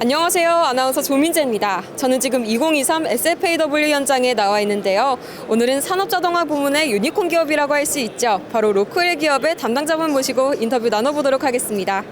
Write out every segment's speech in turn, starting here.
안녕하세요. 아나운서 조민재입니다. 저는 지금 2023 SFAW 현장에 나와 있는데요. 오늘은 산업자동화 부문의 유니콘 기업이라고 할 수 있죠. 바로 로크웰 기업의 담당자분 모시고 인터뷰 나눠보도록 하겠습니다.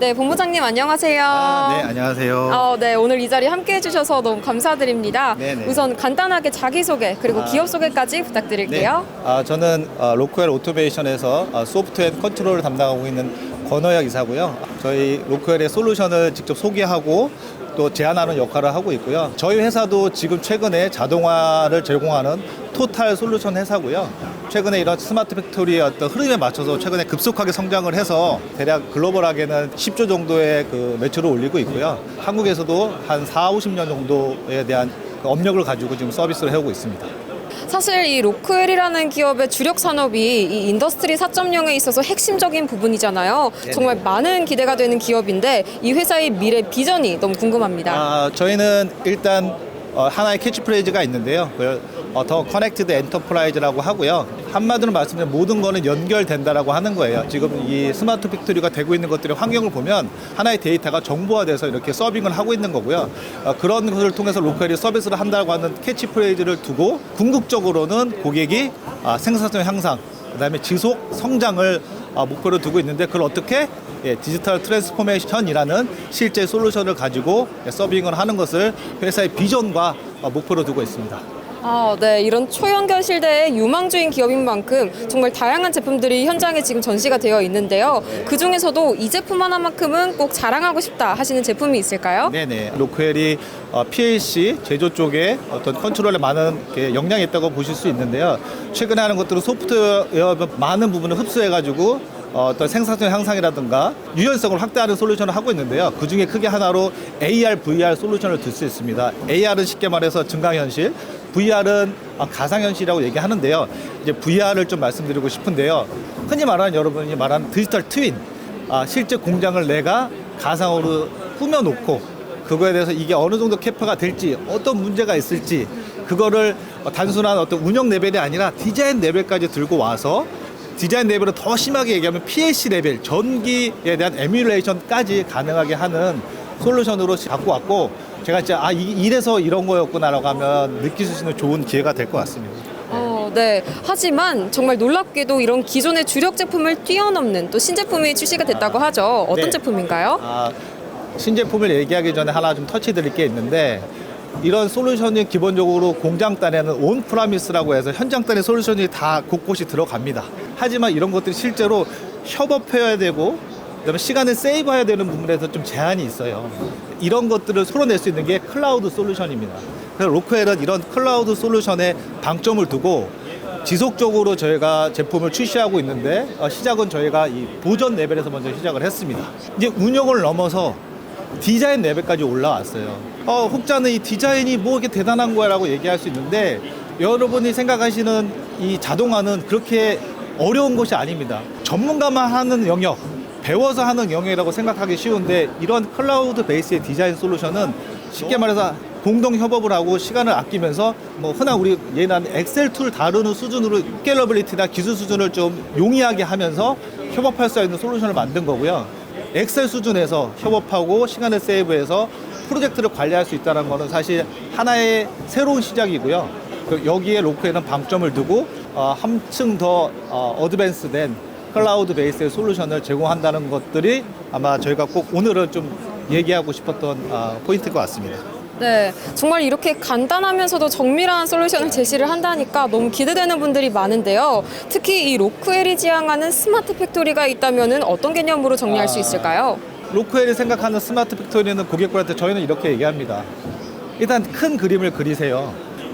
네, 본부장님 안녕하세요. 아, 네, 안녕하세요. 어, 네, 오늘 이 자리 함께 해주셔서 너무 감사드립니다. 네네. 우선 간단하게 자기소개 그리고 아. 기업 소개까지 부탁드릴게요. 아, 저는 어, 로크웰 오토메이션에서 어, 소프트웨어 앤 컨트롤을 담당하고 있는 권호혁 이사고요. 저희 로크웰의 솔루션을 직접 소개하고 또 제안하는 역할을 하고 있고요. 저희 회사도 지금 최근에 자동화를 제공하는 토탈 솔루션 회사고요. 최근에 이런 스마트 팩토리의 어떤 흐름에 맞춰서 최근에 급속하게 성장을 해서 대략 글로벌하게는 10조 정도의 그 매출을 올리고 있고요. 한국에서도 한 4, 50년 정도에 대한 그 업력을 가지고 지금 서비스를 해오고 있습니다. 사실 이 로크웰이라는 기업의 주력 산업이 이 인더스트리 4.0에 있어서 핵심적인 부분이잖아요. 정말 많은 기대가 되는 기업인데 이 회사의 미래 비전이 너무 궁금합니다. 아, 저희는 일단 어, 하나의 캐치프레이즈가 있는데요. 어, 더 커넥티드 엔터프라이즈라고 하고요. 한마디로 말씀드리면 모든 거는 연결된다라고 하는 거예요. 지금 이 스마트 팩토리가 되고 있는 것들의 환경을 보면 하나의 데이터가 정보화돼서 이렇게 서빙을 하고 있는 거고요. 어, 그런 것을 통해서 로컬이 서비스를 한다고 하는 캐치프레이즈를 두고 궁극적으로는 고객이 아, 생산성 향상, 그다음에 지속 성장을 아, 목표로 두고 있는데 그걸 어떻게 예, 디지털 트랜스포메이션이라는 실제 솔루션을 가지고 예, 서빙을 하는 것을 회사의 비전과 어, 목표로 두고 있습니다. 아, 네. 이런 초연결 실대의 유망주인 기업인 만큼 정말 다양한 제품들이 현장에 지금 전시가 되어 있는데요. 그 중에서도 이 제품 하나만큼은 꼭 자랑하고 싶다 하시는 제품이 있을까요? 네네. 로크웰이 어, PLC 제조 쪽에 어떤 컨트롤에 많은 이렇게 역량이 있다고 보실 수 있는데요. 최근에 하는 것들은 소프트웨어 많은 부분을 흡수해가지고 어, 어떤 생산성 향상이라든가 유연성을 확대하는 솔루션을 하고 있는데요. 그 중에 크게 하나로 AR, VR 솔루션을 들 수 있습니다. AR은 쉽게 말해서 증강현실, VR은 아, 가상현실이라고 얘기하는데요. 이제 VR을 좀 말씀드리고 싶은데요. 흔히 말하는 여러분이 말하는 디지털 트윈, 아, 실제 공장을 내가 가상으로 꾸며놓고 그거에 대해서 이게 어느 정도 캐파가 될지 어떤 문제가 있을지 그거를 어, 단순한 어떤 운영 레벨이 아니라 디자인 레벨까지 들고 와서 디자인 레벨을 더 심하게 얘기하면 PLC 레벨 전기에 대한 에뮬레이션까지 가능하게 하는 솔루션으로 갖고 왔고 제가 진짜 아 이- 이래서 이런 거였구나라고 하면 느낄 수 있는 좋은 기회가 될 것 같습니다. 어, 네. 하지만 정말 놀랍게도 이런 기존의 주력 제품을 뛰어넘는 또 신제품이 출시가 됐다고 하죠. 어떤 네. 제품인가요? 아, 신제품을 얘기하기 전에 하나 좀 터치 드릴 게 있는데 이런 솔루션이 기본적으로 공장 단에는 온 프라미스라고 해서 현장 단의 솔루션이 다 곳곳이 들어갑니다. 하지만 이런 것들이 실제로 협업해야 되고 그다음에 시간을 세이브해야 되는 부분에서 좀 제한이 있어요. 이런 것들을 서로 낼 수 있는 게 클라우드 솔루션입니다. 그래서 로크웰은 이런 클라우드 솔루션에 방점을 두고 지속적으로 저희가 제품을 출시하고 있는데 어, 시작은 저희가 이 보전 레벨에서 먼저 시작을 했습니다. 이제 운영을 넘어서 디자인 레벨까지 올라왔어요. 어, 혹자는 이 디자인이 뭐 이렇게 대단한 거야라고 얘기할 수 있는데 여러분이 생각하시는 이 자동화는 그렇게 어려운 것이 아닙니다. 전문가만 하는 영역, 배워서 하는 영역이라고 생각하기 쉬운데 이런 클라우드 베이스의 디자인 솔루션은 쉽게 말해서 공동 협업을 하고 시간을 아끼면서 뭐 흔한 우리 예난 엑셀 툴 다루는 수준으로 스케일러빌리티나 기술 수준을 좀 용이하게 하면서 협업할 수 있는 솔루션을 만든 거고요. 엑셀 수준에서 협업하고 시간을 세이브해서 프로젝트를 관리할 수 있다는 것은 사실 하나의 새로운 시작이고요. 그 여기에 로크에는 방점을 두고 어, 한층 더 어, 어드밴스된 클라우드 베이스의 솔루션을 제공한다는 것들이 아마 저희가 꼭 오늘은 좀 얘기하고 싶었던 어, 포인트일 것 같습니다. 네, 정말 이렇게 간단하면서도 정밀한 솔루션을 제시를 한다니까 너무 기대되는 분들이 많은데요. 특히 이 로크웰이 지향하는 스마트 팩토리가 있다면 어떤 개념으로 정리할 수 아. 있을까요? 로크웰이 생각하는 스마트 팩토리는 고객들한테 저희는 이렇게 얘기합니다. 일단 큰 그림을 그리세요.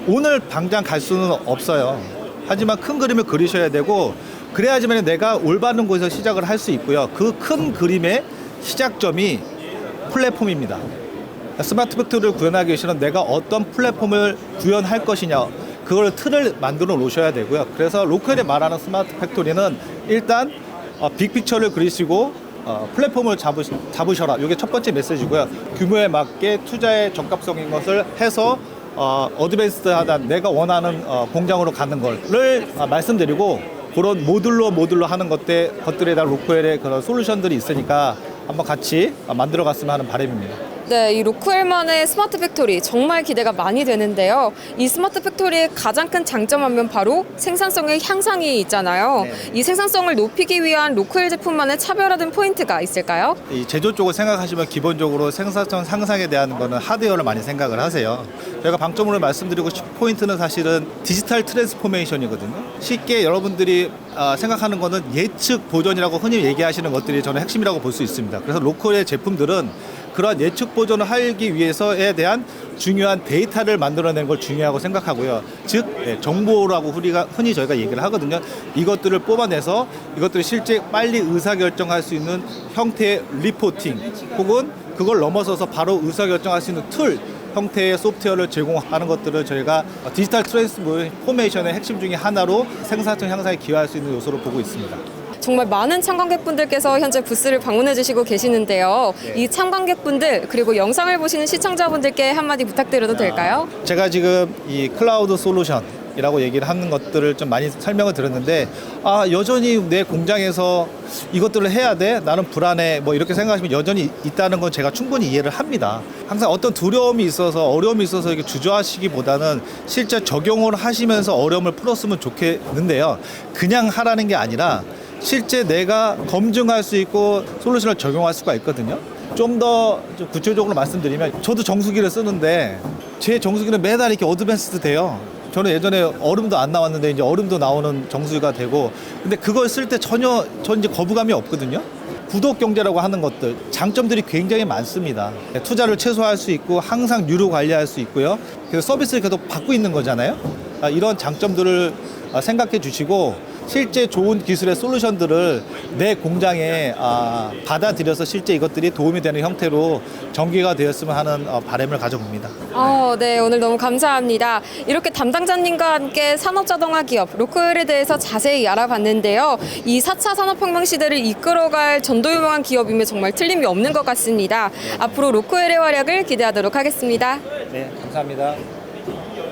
오늘 당장 갈 수는 없어요. 하지만 큰 그림을 그리셔야 되고 그래야지만 내가 올바른 곳에서 시작을 할 수 있고요. 그 큰 그림의 시작점이 플랫폼입니다. 스마트 팩토리를 구현하기 위해서는 내가 어떤 플랫폼을 구현할 것이냐 그걸 틀을 만들어 놓으셔야 되고요. 그래서 로컬에 말하는 스마트 팩토리는 일단 어, 빅픽처를 그리시고 어, 플랫폼을 잡으, 잡으셔라. 이게 첫 번째 메시지고요. 규모에 맞게 투자의 적합성인 것을 해서 어, 어드밴스드하다 내가 원하는 어, 공장으로 가는 걸를 어, 말씀드리고 그런 모듈로 모듈로 하는 것들, 것들에 대한 로코엘의 그런 솔루션들이 있으니까 한번 같이 만들어 갔으면 하는 바람입니다. 네, 이 로크웰만의 스마트 팩토리 정말 기대가 많이 되는데요. 이 스마트 팩토리의 가장 큰 장점하면 바로 생산성의 향상이 있잖아요. 네. 이 생산성을 높이기 위한 로크웰 제품만의 차별화된 포인트가 있을까요? 이 제조 쪽을 생각하시면 기본적으로 생산성 상상에 대한 거는 하드웨어를 많이 생각을 하세요. 저희가 방점으로 말씀드리고 싶은 포인트는 사실은 디지털 트랜스포메이션이거든요. 쉽게 여러분들이 아, 생각하는 거는 예측 보존이라고 흔히 얘기하시는 것들이 저는 핵심이라고 볼 수 있습니다. 그래서 로컬의 제품들은 그러한 예측 보존을 하기 위해서에 대한 중요한 데이터를 만들어내는 걸 중요하고 생각하고요. 즉 예, 정보라고 우리가 흔히 저희가 얘기를 하거든요. 이것들을 뽑아내서 이것들을 실제 빨리 의사결정할 수 있는 형태의 리포팅 혹은 그걸 넘어서서 바로 의사결정할 수 있는 툴 형태의 소프트웨어를 제공하는 것들을 저희가 디지털 트랜스포메이션의 핵심 중에 하나로 생산성 향상에 기여할 수 있는 요소로 보고 있습니다. 정말 많은 참관객분들께서 현재 부스를 방문해 주시고 계시는데요. 네. 이 참관객분들 그리고 영상을 보시는 시청자분들께 한마디 부탁드려도 될까요? 제가 지금 이 클라우드 솔루션 이라고 얘기를 하는 것들을 좀 많이 설명을 들었는데 아 여전히 내 공장에서 이것들을 해야 돼 나는 불안해 뭐 이렇게 생각하시면 여전히 있다는 건 제가 충분히 이해를 합니다 항상 어떤 두려움이 있어서 어려움이 있어서 이렇게 주저하시기보다는 실제 적용을 하시면서 어려움을 풀었으면 좋겠는데요 그냥 하라는 게 아니라 실제 내가 검증할 수 있고 솔루션을 적용할 수가 있거든요. 좀 더 구체적으로 말씀드리면 저도 정수기를 쓰는데 제 정수기는 매달 이렇게 어드밴스드 돼요. 저는 예전에 얼음도 안 나왔는데 이제 얼음도 나오는 정수기가 되고 근데 그걸 쓸 때 전혀 전 이제 거부감이 없거든요. 구독 경제라고 하는 것들 장점들이 굉장히 많습니다. 투자를 최소화할 수 있고 항상 유료 관리할 수 있고요. 그래서 서비스를 계속 받고 있는 거잖아요. 아, 이런 장점들을 아, 생각해 주시고 실제 좋은 기술의 솔루션들을 내 공장에 아, 받아들여서 실제 이것들이 도움이 되는 형태로 전개가 되었으면 하는 어, 바람을 가져봅니다. 어, 네, 오늘 너무 감사합니다. 이렇게 담당자님과 함께 산업자동화 기업 로컬에 대해서 자세히 알아봤는데요. 이 4차 산업혁명 시대를 이끌어갈 전도유명한 기업임에 정말 틀림이 없는 것 같습니다. 앞으로 로컬의 활약을 기대하도록 하겠습니다. 네, 감사합니다.